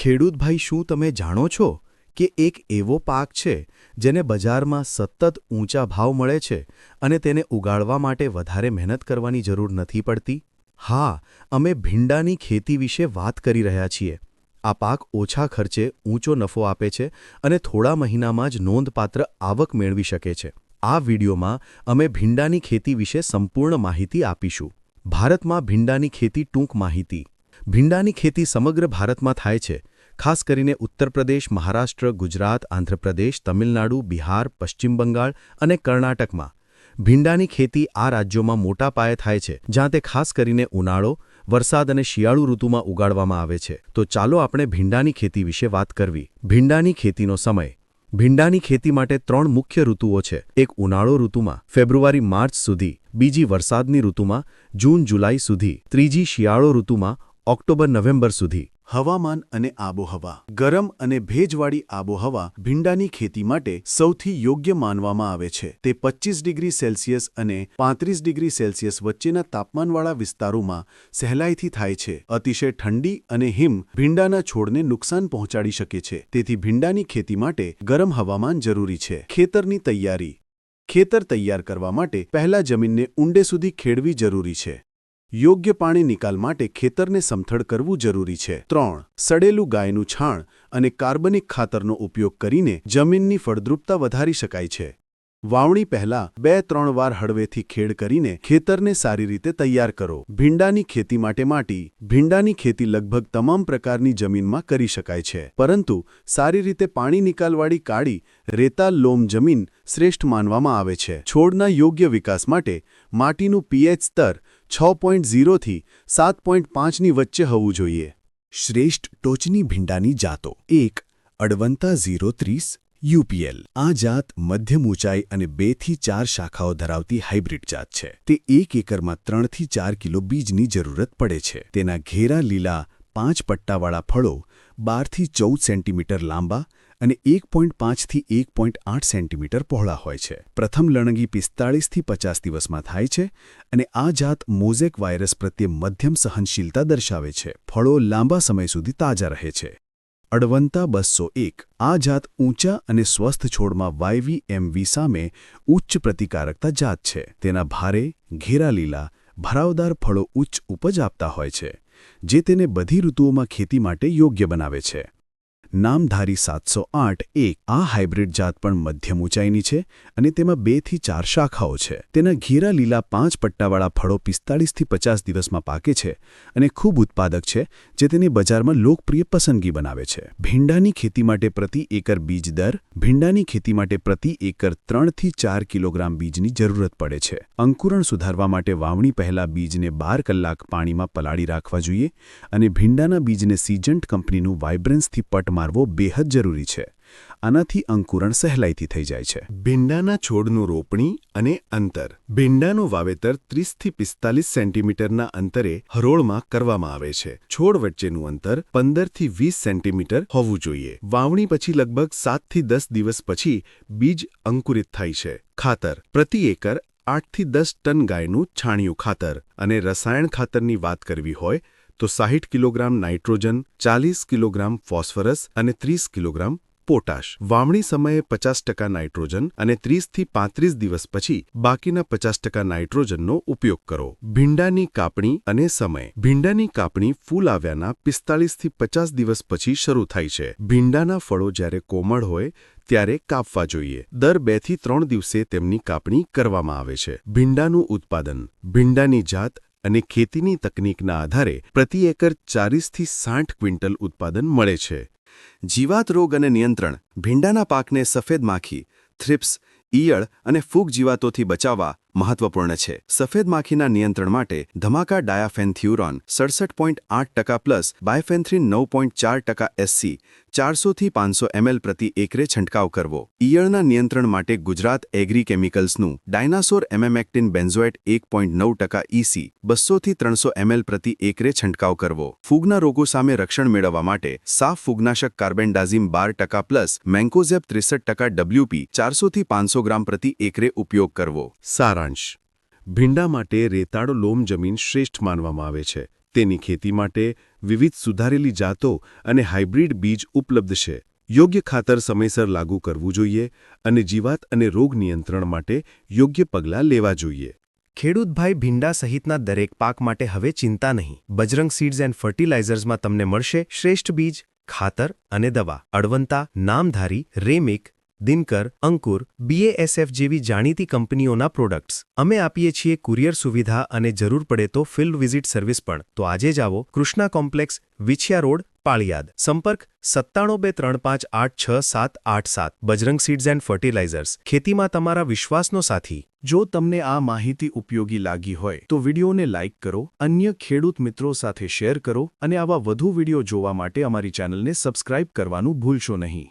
ખેડૂતભાઈ શું તમે જાણો છો કે એક એવો પાક છે જેને બજારમાં સતત ઊંચા ભાવ મળે છે અને તેને ઉગાડવા માટે વધારે મહેનત કરવાની જરૂર નથી પડતી? હા, અમે ભીંડાની ખેતી વિશે વાત કરી રહ્યા છીએ. આ પાક ઓછા ખર્ચે ઊંચો નફો આપે છે અને થોડા મહિનામાં જ નોંધપાત્ર આવક મેળવી શકે છે. આ વિડીયોમાં અમે ભીંડાની ખેતી વિશે સંપૂર્ણ માહિતી આપીશું. ભારતમાં ભીંડાની ખેતી ટૂંક માહિતી. ભીંડાની ખેતી સમગ્ર ભારતમાં થાય છે. ખાસ કરીને ઉત્તર પ્રદેશ, મહારાષ્ટ્ર, ગુજરાત, આંધ્રપ્રદેશ, તમિલનાડુ, બિહાર, પશ્ચિમ બંગાળ અને કર્ણાટકમાં. ભીંડાની ખેતી આ રાજ્યોમાં મોટા પાયે થાય છે, જ્યાં તે ખાસ કરીને ઉનાળો, વરસાદ અને શિયાળુ ઋતુમાં ઉગાડવામાં આવે છે. તો ચાલો આપણે ભીંડાની ખેતી વિશે વાત કરવી. ભીંડાની ખેતીનો સમય. ભીંડાની ખેતી માટે ત્રણ મુખ્ય ઋતુઓ છે. એક ઉનાળો ઋતુમાં, ફેબ્રુઆરી, માર્ચ સુધી, બીજી વરસાદની ઋતુમાં, જૂન, જુલાઈ સુધી, ત્રીજી શિયાળો ઋતુમાં, ઓક્ટોબર, નવેમ્બર સુધી. હવામાન અને આબોહવા. ગરમ અને ભેજવાળી આબોહવા ભીંડાની ખેતી માટે સૌથી યોગ્ય માનવામાં આવે છે. તે પચીસ ડિગ્રી સેલ્સિયસ અને પાંત્રીસ ડિગ્રી સેલ્સિયસ વચ્ચેના તાપમાનવાળા વિસ્તારોમાં સહેલાઈથી થાય છે. અતિશય ઠંડી અને હિમ ભીંડાના છોડને નુકસાન પહોંચાડી શકે છે. તેથી ભીંડાની ખેતી માટે ગરમ હવામાન જરૂરી છે. ખેતરની તૈયારી. ખેતર તૈયાર કરવા માટે પહેલા જમીનને ઊંડે સુધી ખેડવી જરૂરી છે. યોગ્ય પાણી નિકાલ માટે ખેતરને સમથળ કરવું જરૂરી છે. ત્રણ, સડેલું ગાયનું છાણ અને કાર્બનિક ખાતરનો ઉપયોગ કરીને જમીનની ફળદ્રુપતા વધારી શકાય છે. વાવણી પહેલા બે ત્રણ વાર હળવેથી ખેડ કરીને ખેતરને સારી રીતે તૈયાર કરો. ભીંડાની ખેતી માટે માટી, ભીંડાની ખેતી લગભગ તમામ પ્રકારની જમીનમાં કરી શકાય છે. પરંતુ સારી રીતે પાણી નિકાલવાળી કાળી રેતાલ લોમ જમીન શ્રેષ્ઠ માનવામાં આવે છે. છોડના યોગ્ય વિકાસ માટે માટીનું પીએચ સ્તર છ પોઈન્ટ ઝીરોથી સાત પોઈન્ટ પાંચની વચ્ચે હોવું જોઈએ. શ્રેષ્ઠ ટોચની ભીંડાની જાતો. એક, અડવંતા ઝીરો ત્રીસ, યુપીએલ. આ જાત મધ્યમ ઊંચાઈ અને બેથી ચાર શાખાઓ ધરાવતી હાઇબ્રિડ જાત છે. તે એક એકરમાં ત્રણથી ચાર કિલો બીજની જરૂરત પડે છે. તેના ઘેરા લીલા પાંચ પટ્ટાવાળા ફળો બારથી ચૌદ સેન્ટીમીટર લાંબા અને એક પોઈન્ટ પાંચથી એક પોઈન્ટ આઠ સેન્ટીમીટર પહોળા હોય છે. પ્રથમ લણગી પિસ્તાળીસથી પચાસ દિવસમાં થાય છે અને આ જાત મોઝેક વાયરસ પ્રત્યે મધ્યમ સહનશીલતા દર્શાવે છે. ફળો લાંબા સમય સુધી તાજા રહે છે. અડવંતા બસો એક. આ જાત ઊંચા અને સ્વસ્થ છોડમાં વાયવી એમવી સામે ઉચ્ચ પ્રતિકારકતા જાત છે. તેના ભારે, ઘેરા લીલા, ભરાવદાર ફળો ઉચ્ચ ઉપજ આપતા હોય છે, જે તેને બધી ઋતુઓમાં ખેતી માટે યોગ્ય બનાવે છે. નામધારી સાતસો આઠ એક આ હાઇબ્રિડ જાત પણ મધ્યમ ઊંચાઈની છે અને તેમાં બેથી ચાર શાખાઓ છે. તેના ઘેરા લીલા પાંચ પટ્ટાવાળા ફળો પિસ્તાળીસથી પચાસ દિવસમાં પાકે છે અને ખૂબ ઉત્પાદક છે, જે તેને બજારમાં લોકપ્રિય પસંદગી બનાવે છે. ભીંડાની ખેતી માટે પ્રતિ એકર બીજ દર, ભીંડાની ખેતી માટે પ્રતિ એકર ત્રણથી ચાર કિલોગ્રામ બીજની જરૂરત પડે છે. અંકુરણ સુધારવા માટે વાવણી પહેલા બીજને બાર કલાક પાણીમાં પલાળી રાખવા જોઈએ અને ભીંડાના બીજને સીજન્ટ કંપનીનું વાઇબ્રન્સથી પટ મારવો બેહદ જરૂરી છે. આનાથી અંકુરણ સહેલાઈથી થઈ જાય છે. ભીંડાના છોડનું રોપણી અને અંતર. ભીંડાનું વાવેતર ત્રીસથી પિસ્તાલીસ સેન્ટીમીટરના અંતરે હરોળમાં કરવામાં આવે છે. છોડ વચ્ચેનું અંતર પંદરથી વીસ સેન્ટીમીટર હોવું જોઈએ. વાવણી પછી લગભગ સાતથી દસ દિવસ પછી બીજ અંકુરિત થાય છે. ખાતર. પ્રતિ એકર આઠથી દસ ટન ગાયનું છાણિયું ખાતર. અને રસાયણ ખાતરની વાત કરવી હોય તો સાહીઠ કિલોગ્રામ નાઇટ્રોજન, ચાલીસ કિલોગ્રામ ફોસ્ફરસ અને ત્રીસ કિલોગ્રામ પોટાશ. વાવણી સમયે પચાસ ટકા નાઇટ્રોજન અને ત્રીસથી પાંત્રીસ દિવસ પછી બાકીના પચાસ ટકા નાઇટ્રોજનનો ઉપયોગ કરો. ભીંડાની કાપણી અને સમય. ભીંડાની કાપણી ફૂલ આવ્યાના પિસ્તાળીસથી પચાસ દિવસ પછી શરૂ થાય છે. ભીંડાના ફળો જ્યારે કોમળ હોય ત્યારે કાપવા જોઈએ. દર બેથી ત્રણ દિવસે તેમની કાપણી કરવામાં આવે છે. ભીંડાનું ઉત્પાદન. ભીંડાની જાત અને ખેતીની તકનીકના આધારે પ્રતિ એકર ચાલીસથી સાઠ ક્વિન્ટલ ઉત્પાદન મળે છે. જીવાત રોગ અને નિયંત્રણ, ભીંડાના પાકને સફેદ માખી, થ્રિપ્સ, ઈયળ અને ફૂગ જીવાતોથી બચાવવા મહત્વપૂર્ણ છે. સફેદ માખીના નિયંત્રણ માટે ધમાકા ડાયાફેન્થ્યુરોન સડસઠ પોઈન્ટ આઠ ટકા પ્લસ બાયફેન્થ્રીન નવ પોઈન્ટ ચાર ટકા એસસી ચારસોથી પાંચસો એમએલ પ્રતિ એકરે છંટકાવ કરવો. ઈયળના નિયંત્રણ માટે ગુજરાત એગ્રી કેમિકલ્સનું ડાયનાસોર એમેમેક્ટિન બેન્ઝોએટ એક પોઈન્ટ નવ ટકા ઇસી બસોથી ત્રણસો એમએલ પ્રતિ એકરે છંટકાવ કરવો. ફૂગના રોગો સામે રક્ષણ મેળવવા માટે સાફ ફૂગનાશક કાર્બેન્ડાઝિમ બાર ટકા પ્લસ મેન્કોઝેપ ત્રેસઠ ટકા ડબ્લ્યુપી ચારસોથી પાંચસો ગ્રામ પ્રતિ એકરે ઉપયોગ કરવો. સારા સારાંશ. ભીંડા માટે રેતાળો લોમ જમીન શ્રેષ્ઠ માનવામાં આવે છે. તેની ખેતી માટે વિવિધ સુધારેલી જાતો અને હાઇબ્રિડ બીજ ઉપલબ્ધ છે. યોગ્ય ખાતર સમયસર લાગુ કરવું જોઈએ અને જીવાત અને રોગ નિયંત્રણ માટે યોગ્ય પગલાં લેવા જોઈએ. ખેડૂતભાઈ ભીંડા સહિતના દરેક પાક માટે હવે ચિંતા નહીં. બજરંગ સીડ્સ એન્ડ ફર્ટિલાઇઝર્સમાં તમને મળશે શ્રેષ્ઠ બીજ, ખાતર અને દવા. અડવંતા નામધારી, રેમિક દિનકર, અંકુર બીએએસએફ જેવી જાણીતી કંપનીઓના પ્રોડક્ટ્સ અમે આપીએ છીએ કુરિયર સુવિધા અને જરૂર પડે તો ફિલ્ડ વિઝિટ સર્વિસ પણ. તો આજે જ આવો કૃષ્ણા કોમ્પ્લેક્સ, વિછિયા રોડ, પાળિયાદ. સંપર્ક સત્તાણું બે ત્રણ પાંચ આઠ છ સાત આઠ સાત. બજરંગ સીડ્સ એન્ડ ફર્ટિલાઇઝર્સ ખેતીમાં તમારા વિશ્વાસનો સાથી. જો તમને આ માહિતી ઉપયોગી લાગી હોય, તો વિડીયોને લાઇક કરો, અન્ય ખેડૂત મિત્રો સાથે શેર કરો, અને આવા વધુ વીડિયો જોવા માટે અમારી ચેનલને સબસ્ક્રાઇબ કરવાનું ભૂલશો નહીં.